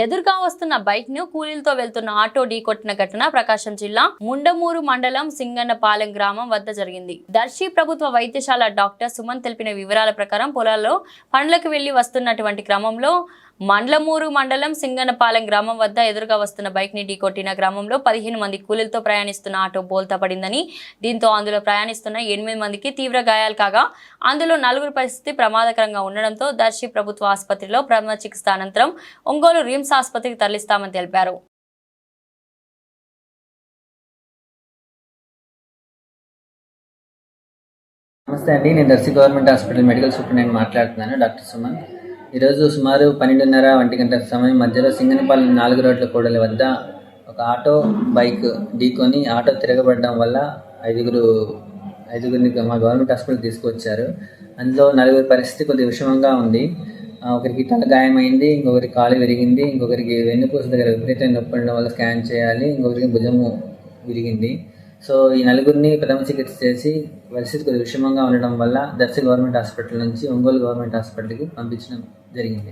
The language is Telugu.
ఎదురుగా వస్తున్న బైక్ను కూలీలతో వెళ్తున్న ఆటో ఢీకొట్టిన ఘటన ప్రకాశం జిల్లా ముండమూరు మండలం సింగన్నపాలెం గ్రామం వద్ద జరిగింది. దర్శి ప్రభుత్వ వైద్యశాల డాక్టర్ సుమన్ తెలిపిన వివరాల ప్రకారం పొలాల్లో పండ్లకు వెళ్ళి వస్తున్నటువంటి క్రమంలో మండలమూరు మండలం సింగనపాలెం గ్రామం వద్ద ఎదురుగా వస్తున్న బైక్ని ఢీకొట్టిన గ్రామంలో పదిహేను మంది కూలీలతో ప్రయాణిస్తున్న ఆటో బోల్తా పడిందని దీంతో అందులో ప్రయాణిస్తున్న ఎనిమిది మందికి తీవ్ర గాయాలు కాగా అందులో నలుగురు పరిస్థితి ప్రమాదకరంగా ఉండడంతో దర్శి ప్రభుత్వ ఆసుపత్రిలో ప్రథమ చికిత్స అనంతరం ఒంగోలు రిమ్స్ ఆసుపత్రికి తరలిస్తామని తెలిపారు. నమస్తే అండి. నేను Darsi government hospital medical superintendent మాట్లాడుతున్నాను. డాక్టర్ సుమన్ ఈరోజు సుమారు పన్నెండున్నర ఒంటి గంట సమయం. మధ్యలో సింగనపాలెం నాలుగు రోడ్ల కూడలి వద్ద ఒక ఆటో బైక్ ఢీకొని ఆటో తిరగబడడం వల్ల ఐదుగురు ఐదుగురిని మా గవర్నమెంట్ హాస్పిటల్ తీసుకొచ్చారు అందులో నలుగురి పరిస్థితి కొద్దిగా విషమంగా ఉంది. ఒకరికి తల గాయమైంది ఇంకొకరికి కాలు విరిగింది ఇంకొకరికి వెన్నుపూస దగ్గర విపరీతమైన నొప్పి ఉండడం వల్ల స్కాన్ చేయాలి ఇంకొకరికి భుజము విరిగింది. సో ఈ నలుగురిని ప్రథమ చికిత్స చేసి పరిస్థితి కొద్దిగా విషమంగా ఉండడం వల్ల దర్శి గవర్నమెంట్ హాస్పిటల్ నుంచి ఒంగోలు గవర్నమెంట్ హాస్పిటల్కి పంపించడం జరిగింది.